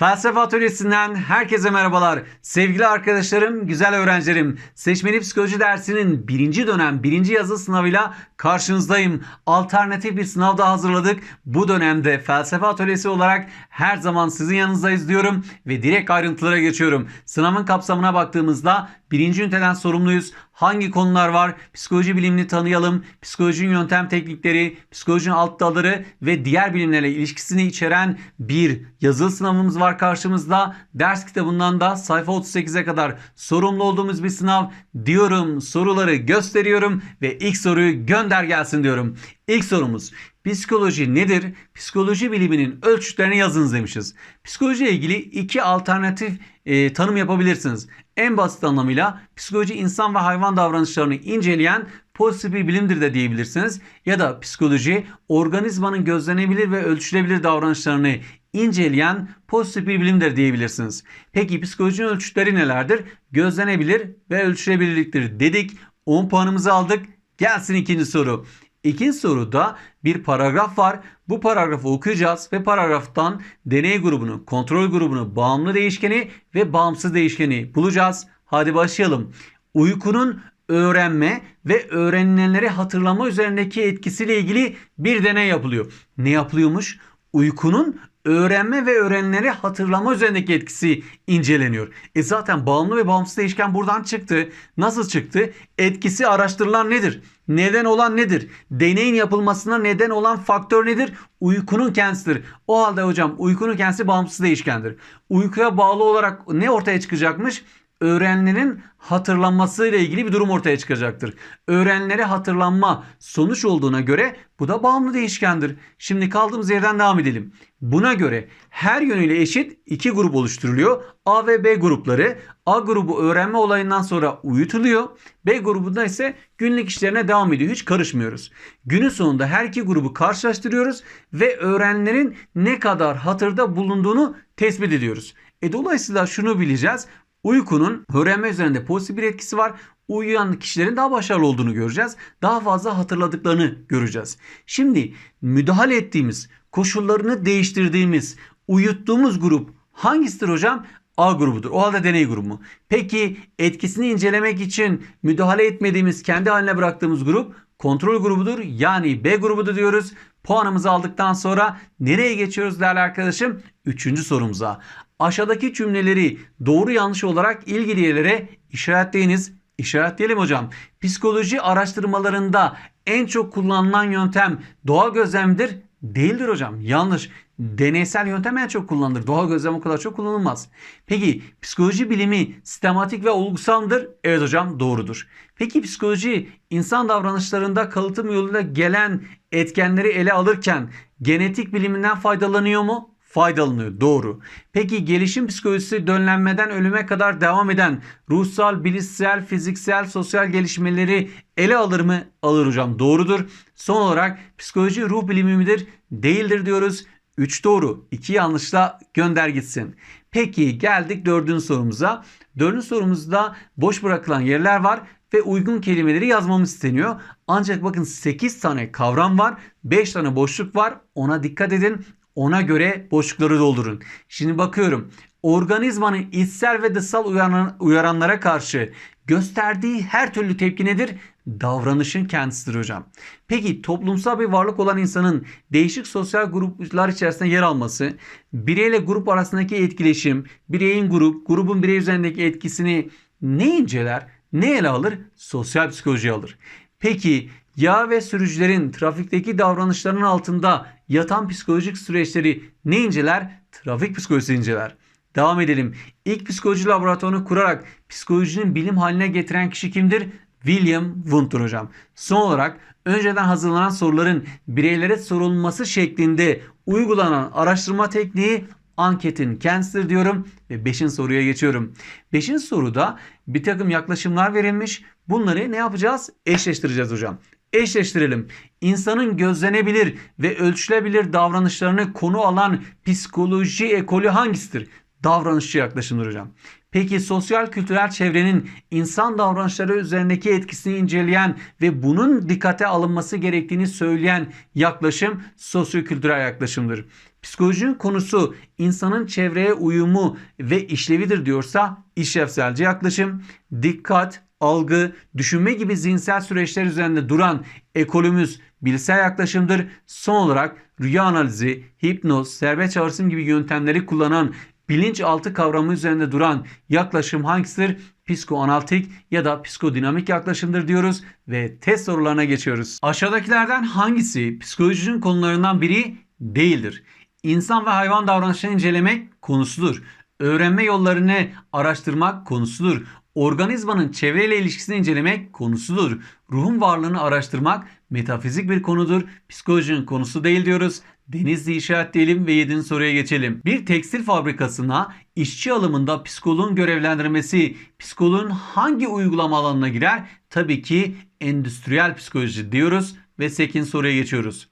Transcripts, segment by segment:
Felsefe Atölyesi'nden herkese merhabalar. Sevgili arkadaşlarım, güzel öğrencilerim. Seçmeli Psikoloji dersinin birinci dönem birinci yazı sınavıyla karşınızdayım. Alternatif bir sınav da hazırladık. Bu dönemde Felsefe Atölyesi olarak her zaman sizin yanınızdayız diyorum ve direkt ayrıntılara geçiyorum. Sınavın kapsamına baktığımızda birinci üniteden sorumluyuz. Hangi konular var? Psikoloji bilimini tanıyalım. Psikolojinin yöntem teknikleri, psikolojinin alt dalları ve diğer bilimlerle ilişkisini içeren bir yazılı sınavımız var karşımızda. Ders kitabından da sayfa 38'e kadar sorumlu olduğumuz bir sınav diyorum. Soruları gösteriyorum ve ilk soruyu gönder gelsin diyorum. İlk sorumuz Psikoloji nedir? Psikoloji biliminin ölçütlerini yazınız demişiz. Psikolojiyle ilgili iki alternatif e, tanım yapabilirsiniz. En basit anlamıyla psikoloji insan ve hayvan davranışlarını inceleyen pozitif bir bilimdir de diyebilirsiniz. Ya da psikoloji organizmanın gözlenebilir ve ölçülebilir davranışlarını inceleyen pozitif bir bilimdir diyebilirsiniz. Peki psikolojinin ölçütleri nelerdir? Gözlenebilir ve ölçülebilirliktir dedik. 10 puanımızı aldık. Gelsin ikinci soru. İkinci soruda bir paragraf var. Bu paragrafı okuyacağız ve paragraftan deney grubunu, kontrol grubunu, bağımlı değişkeni ve bağımsız değişkeni bulacağız. Hadi başlayalım. Uykunun öğrenme ve öğrenilenleri hatırlama üzerindeki etkisiyle ilgili bir deney yapılıyor. Ne yapılıyormuş? Uykunun öğrenme ve öğrenileri hatırlama üzerindeki etkisi inceleniyor. E zaten bağımlı ve bağımsız değişken buradan çıktı. Nasıl çıktı? Etkisi araştırılan nedir? Neden olan nedir? Deneyin yapılmasına neden olan faktör nedir? Uykunun kendisidir. O halde hocam uykunun kendisi bağımsız değişkendir. Uykuya bağlı olarak ne ortaya çıkacakmış? Öğrenilerin hatırlanması ile ilgili bir durum ortaya çıkacaktır. Öğrenilere hatırlanma sonuç olduğuna göre bu da bağımlı değişkendir. Şimdi kaldığımız yerden devam edelim. Buna göre her yönüyle eşit iki grup oluşturuluyor. A ve B grupları. A grubu öğrenme olayından sonra uyutuluyor. B grubunda ise günlük işlerine devam ediyor. Hiç karışmıyoruz. Günün sonunda her iki grubu karşılaştırıyoruz ve öğrenilerin ne kadar hatırda bulunduğunu tespit ediyoruz. E dolayısıyla şunu bileceğiz. Uykunun öğrenme üzerinde pozitif bir etkisi var. Uyuyan kişilerin daha başarılı olduğunu göreceğiz. Daha fazla hatırladıklarını göreceğiz. Şimdi müdahale ettiğimiz, koşullarını değiştirdiğimiz, uyuttuğumuz grup hangisidir hocam? A grubudur. O halde deney grubu. Peki etkisini incelemek için müdahale etmediğimiz, kendi haline bıraktığımız grup kontrol grubudur. Yani B grubudur diyoruz. Puanımızı aldıktan sonra nereye geçiyoruz değerli arkadaşım? Üçüncü sorumuza. Aşağıdaki cümleleri doğru yanlış olarak ilgili yerlere işaretleyiniz. İşaretleyelim hocam. Psikoloji araştırmalarında en çok kullanılan yöntem doğa gözlemdir. Değildir hocam. Yanlış. Deneysel yöntem en çok kullanılır. Doğa gözlem o kadar çok kullanılmaz. Peki psikoloji bilimi sistematik ve olgusal mıdır? Evet hocam doğrudur. Peki psikoloji insan davranışlarında kalıtım yoluyla gelen etkenleri ele alırken genetik biliminden faydalanıyor mu? Faydalanıyor. Doğru. Peki gelişim psikolojisi dönlenmeden ölüme kadar devam eden ruhsal, bilişsel, fiziksel, sosyal gelişmeleri ele alır mı? Alır hocam. Doğrudur. Son olarak psikoloji ruh bilimi midir? Değildir diyoruz. 3 doğru, 2 yanlışla gönder gitsin. Peki geldik dördüncü sorumuza. Dördüncü sorumuzda boş bırakılan yerler var ve uygun kelimeleri yazmamız isteniyor. Ancak bakın 8 tane kavram var, 5 tane boşluk var. Ona dikkat edin. Ona göre boşlukları doldurun. Şimdi bakıyorum. Organizmanın içsel ve dışsal uyaran, uyaranlara karşı gösterdiği her türlü tepki nedir? Davranışın kendisidir hocam. Peki toplumsal bir varlık olan insanın değişik sosyal gruplar içerisinde yer alması, bireyle grup arasındaki etkileşim, bireyin grup, grubun birey üzerindeki etkisini ne inceler, ne ele alır? Sosyal psikoloji alır. Peki yağ ve sürücülerin trafikteki davranışlarının altında yatan psikolojik süreçleri ne inceler? Trafik psikolojisi inceler. Devam edelim. İlk psikoloji laboratuvarını kurarak psikolojinin bilim haline getiren kişi kimdir? William Wundt'tur hocam. Son olarak önceden hazırlanan soruların bireylere sorulması şeklinde uygulanan araştırma tekniği anketin kendisidir diyorum ve 5. soruya geçiyorum. 5. soruda bir takım yaklaşımlar verilmiş. Bunları ne yapacağız? Eşleştireceğiz hocam. Eşleştirelim. İnsanın gözlenebilir ve ölçülebilir davranışlarını konu alan psikoloji ekolü hangisidir? Davranışçı yaklaşımdır hocam. Peki sosyal kültürel çevrenin insan davranışları üzerindeki etkisini inceleyen ve bunun dikkate alınması gerektiğini söyleyen yaklaşım sosyokültürel yaklaşımdır. Psikolojinin konusu insanın çevreye uyumu ve işlevidir diyorsa işlevselci yaklaşım, dikkat, algı, düşünme gibi zihinsel süreçler üzerinde duran ekolümüz bilsel yaklaşımdır. Son olarak rüya analizi, hipnoz, serbest çağrışım gibi yöntemleri kullanan bilinçaltı kavramı üzerinde duran yaklaşım hangisidir? Psikoanalitik ya da psikodinamik yaklaşımdır diyoruz ve test sorularına geçiyoruz. Aşağıdakilerden hangisi psikolojinin konularından biri değildir? İnsan ve hayvan davranışlarını incelemek konusudur. Öğrenme yollarını araştırmak konusudur. Organizmanın çevreyle ilişkisini incelemek konusudur. Ruhun varlığını araştırmak metafizik bir konudur. Psikolojinin konusu değil diyoruz. Denizli işaretleyelim ve 7. soruya geçelim. Bir tekstil fabrikasına işçi alımında psikoloğun görevlendirmesi psikoloğun hangi uygulama alanına girer? Tabii ki endüstriyel psikoloji diyoruz ve 8. soruya geçiyoruz.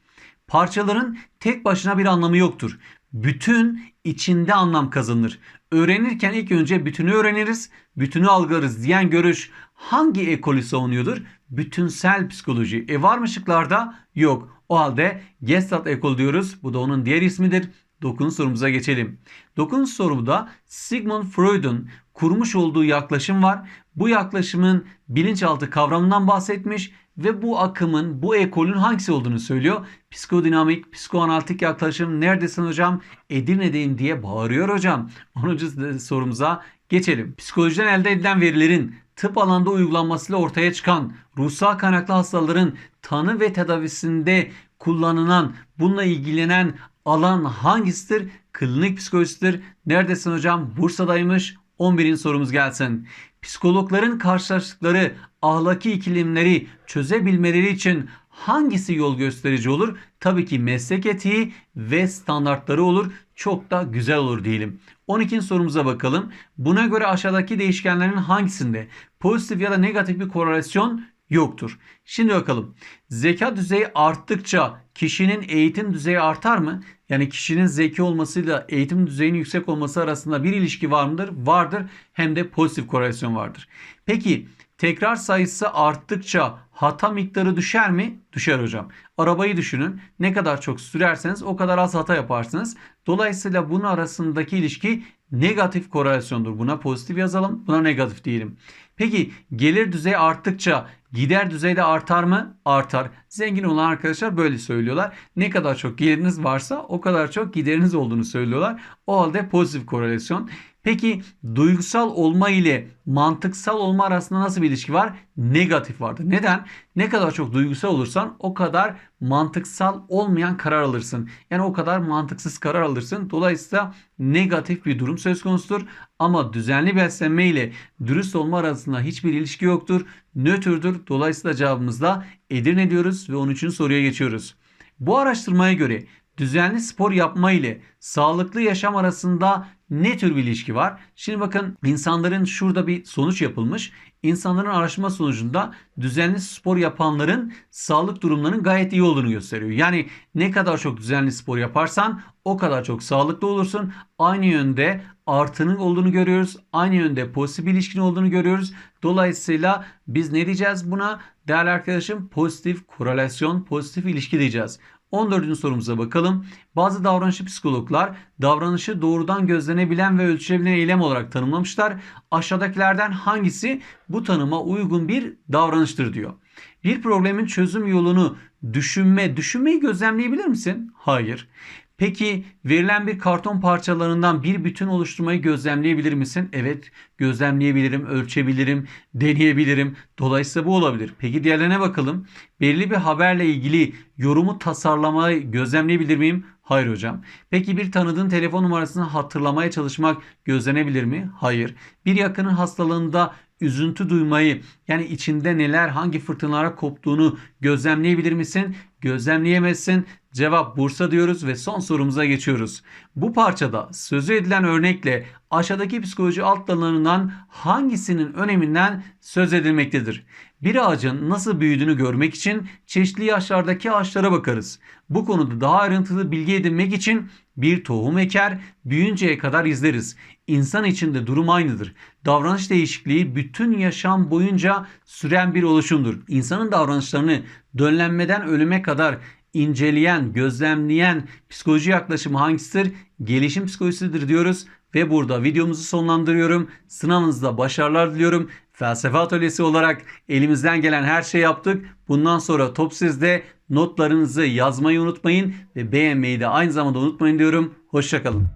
Parçaların tek başına bir anlamı yoktur. Bütün içinde anlam kazanır. Öğrenirken ilk önce bütünü öğreniriz, bütünü algılarız diyen görüş hangi ekolü savunuyordur? Bütünsel psikoloji. E var mı şıklarda? Yok. O halde Gestalt ekol diyoruz. Bu da onun diğer ismidir. 9. sorumuza geçelim. 9. sorumda Sigmund Freud'un kurmuş olduğu yaklaşım var. Bu yaklaşımın bilinçaltı kavramından bahsetmiş ve bu akımın, bu ekolün hangisi olduğunu söylüyor. Psikodinamik, psikoanalitik yaklaşım neredesin hocam? Edirne'deyim diye bağırıyor hocam. 10. sorumuza geçelim. Psikolojiden elde edilen verilerin tıp alanda uygulanmasıyla ortaya çıkan ruhsal kaynaklı hastaların tanı ve tedavisinde kullanılan, bununla ilgilenen alan hangisidir? Klinik psikolojisidir. Neredesin hocam? Bursa'daymış. 11. sorumuz gelsin. Psikologların karşılaştıkları ahlaki ikilimleri çözebilmeleri için hangisi yol gösterici olur? Tabii ki meslek etiği ve standartları olur. Çok da güzel olur diyelim. 12. sorumuza bakalım. Buna göre aşağıdaki değişkenlerin hangisinde pozitif ya da negatif bir korelasyon yoktur. Şimdi bakalım. Zeka düzeyi arttıkça kişinin eğitim düzeyi artar mı? Yani kişinin zeki olmasıyla eğitim düzeyinin yüksek olması arasında bir ilişki var mıdır? Vardır. Hem de pozitif korelasyon vardır. Peki tekrar sayısı arttıkça hata miktarı düşer mi? Düşer hocam. Arabayı düşünün. Ne kadar çok sürerseniz o kadar az hata yaparsınız. Dolayısıyla bunun arasındaki ilişki negatif korelasyondur. Buna pozitif yazalım. Buna negatif diyelim. Peki gelir düzeyi arttıkça gider düzeyi de artar mı? Artar. Zengin olan arkadaşlar böyle söylüyorlar. Ne kadar çok geliriniz varsa o kadar çok gideriniz olduğunu söylüyorlar. O halde pozitif korelasyon. Peki duygusal olma ile mantıksal olma arasında nasıl bir ilişki var? Negatif vardır. Neden? Ne kadar çok duygusal olursan o kadar mantıksal olmayan karar alırsın. Yani o kadar mantıksız karar alırsın. Dolayısıyla negatif bir durum söz konusudur. Ama düzenli beslenme ile dürüst olma arasında hiçbir ilişki yoktur. Nötrdür. Dolayısıyla cevabımız da Edirne diyoruz ve 13. soruya geçiyoruz. Bu araştırmaya göre düzenli spor yapma ile sağlıklı yaşam arasında ne tür bir ilişki var? Şimdi bakın insanların şurada bir sonuç yapılmış. İnsanların araştırma sonucunda düzenli spor yapanların sağlık durumlarının gayet iyi olduğunu gösteriyor. Yani ne kadar çok düzenli spor yaparsan o kadar çok sağlıklı olursun. Aynı yönde artının olduğunu görüyoruz. Aynı yönde pozitif bir ilişkin olduğunu görüyoruz. Dolayısıyla biz ne diyeceğiz buna? Değerli arkadaşım pozitif korelasyon, pozitif ilişki diyeceğiz. 14. sorumuza bakalım. Bazı davranışçı psikologlar davranışı doğrudan gözlenebilen ve ölçülebilen eylem olarak tanımlamışlar. Aşağıdakilerden hangisi bu tanıma uygun bir davranıştır diyor. Bir problemin çözüm yolunu düşünme, düşünmeyi gözlemleyebilir misin? Hayır. Peki verilen bir karton parçalarından bir bütün oluşturmayı gözlemleyebilir misin? Evet, gözlemleyebilirim, ölçebilirim, deneyebilirim. Dolayısıyla bu olabilir. Peki diğerlerine bakalım. Belirli bir haberle ilgili yorumu tasarlamayı gözlemleyebilir miyim? Hayır hocam. Peki bir tanıdığın telefon numarasını hatırlamaya çalışmak gözlenebilir mi? Hayır. Bir yakının hastalığında üzüntü duymayı yani içinde neler hangi fırtınalara koptuğunu gözlemleyebilir misin? Gözlemleyemezsin. Cevap Bursa diyoruz ve son sorumuza geçiyoruz. Bu parçada sözü edilen örnekle aşağıdaki psikoloji alt dallarından hangisinin öneminden söz edilmektedir? Bir ağacın nasıl büyüdüğünü görmek için çeşitli yaşlardaki ağaçlara bakarız. Bu konuda daha ayrıntılı bilgi edinmek için bir tohum eker, büyüyünceye kadar izleriz. İnsan için de durum aynıdır. Davranış değişikliği bütün yaşam boyunca süren bir oluşumdur. İnsanın davranışlarını dönlenmeden ölüme kadar inceleyen, gözlemleyen psikoloji yaklaşımı hangisidir? Gelişim psikolojisidir diyoruz ve burada videomuzu sonlandırıyorum. Sınavınızda başarılar diliyorum. Felsefe atölyesi olarak elimizden gelen her şeyi yaptık. Bundan sonra top sizde. Notlarınızı yazmayı unutmayın ve beğenmeyi de aynı zamanda unutmayın diyorum. Hoşçakalın.